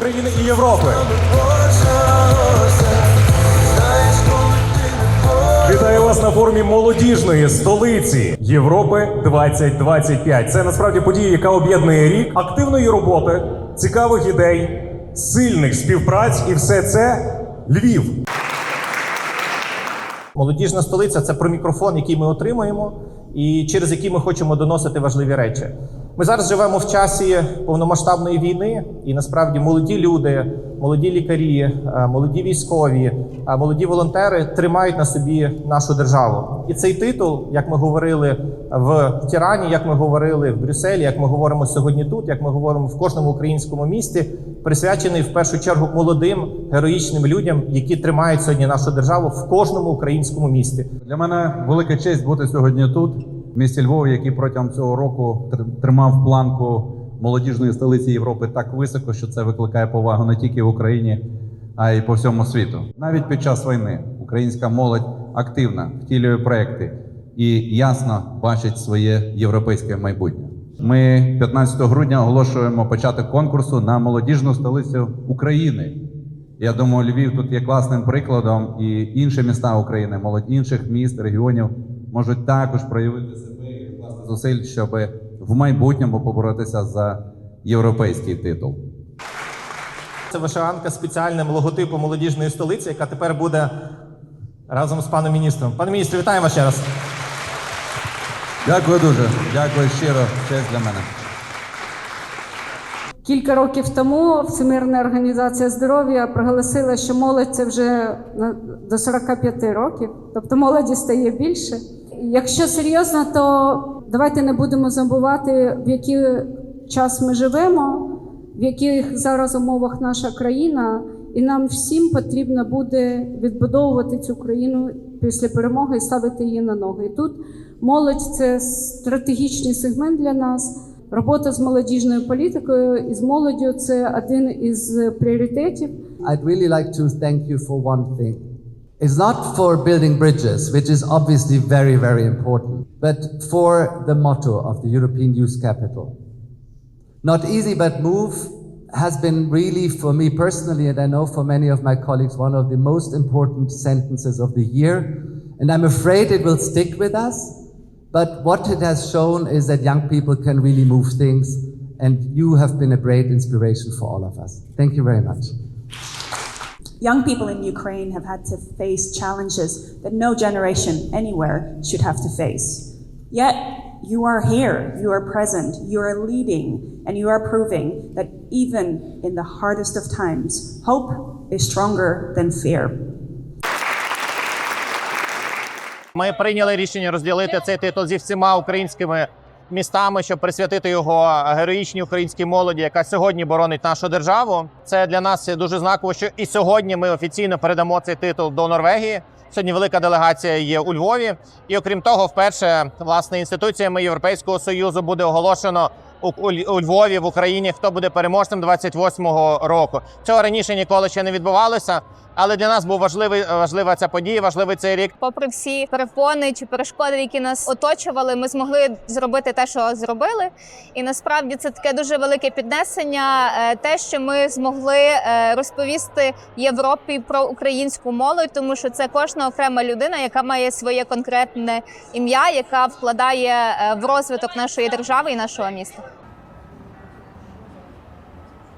України і Європи. Вітаю вас на форумі молодіжної столиці Європи 2025. Це насправді подія, яка об'єднує рік активної роботи, цікавих ідей, сильних співпраць, і все це Львів. Молодіжна столиця це про мікрофон, який ми отримуємо, і через який ми хочемо доносити важливі речі. Ми зараз живемо в часі повномасштабної війни, і насправді молоді люди, молоді лікарі, е, молоді військові, е, молоді волонтери тримають на собі нашу державу. І цей титул, як ми говорили в Тірані, як ми говорили в Брюсселі, як ми говоримо сьогодні тут, як ми говоримо в кожному українському місті, присвячений в першу чергу молодим героїчним людям, які тримають сьогодні нашу державу в кожному українському місті. Для мене велика честь бути сьогодні тут, в місті Львові, який протягом цього року тримав планку молодіжної столиці Європи так високо, що це викликає повагу не тільки в Україні, а й по всьому світу. Навіть під час війни українська молодь активна, втілює проекти і ясно бачить своє європейське майбутнє. Ми 15 грудня оголошуємо початок конкурсу на молодіжну столицю України. Я думаю, Львів тут є класним прикладом, і інші міста України, молодь інших міст, регіонів можуть також проявити себе і докласти зусиль, щоб в майбутньому поборотися за європейський титул. Це вишиванка з спеціальним логотипом молодіжної столиці, яка тепер буде разом з паном міністром. Пане міністр, вітаємо ще раз. Дякую дуже, дякую щиро. Честь для мене. Кілька років тому Всемирна організація здоров'я проголосила, що молодь це вже до 45 років, тобто молоді стає більше. Якщо серйозно, то давайте не будемо забувати, в який час ми живемо, в яких зараз умовах наша країна, і нам всім потрібно буде відбудовувати цю країну після перемоги і ставити її на ноги. І тут молодь це стратегічний сегмент для нас. Робота з молодіжною політикою і з молоддю це один із пріоритетів. I'd really like to thank you for one thing. It's not for building bridges, which is obviously very, very important, but for the motto of the European Youth Capital. Not easy, but move has been really, for me personally, and I know for many of my colleagues, one of the most important sentences of the year. And I'm afraid it will stick with us. But what it has shown is that young people can really move things, and you have been a great inspiration for all of us. Thank you very much. Young people in Ukraine have had to face challenges that no generation anywhere should have to face. Yet, you are here, you are present, you are leading, and you are proving that even in the hardest of times, hope is stronger than fear. Ми прийняли рішення розділити цей титул зі всіма українськими містами, щоб присвятити його героїчній українській молоді, яка сьогодні боронить нашу державу. Це для нас дуже знаково, що і сьогодні ми офіційно передамо цей титул до Норвегії. Сьогодні велика делегація є у Львові. І окрім того, вперше власне інституціями Європейського союзу буде оголошено у, Львові в Україні, хто буде переможцем 28-го року. Цього раніше ніколи ще не відбувалося, але для нас був важливий важлива ця подія, важливий цей рік. попри всі перепони чи перешкоди, які нас оточували, ми змогли зробити те, що зробили. І насправді це таке дуже велике піднесення. е, Те, що ми змогли е, розповісти Європі про українську молодь, тому що це кожна окрема людина, яка має своє конкретне ім'я, яка вкладає е, в розвиток нашої держави і нашого міста.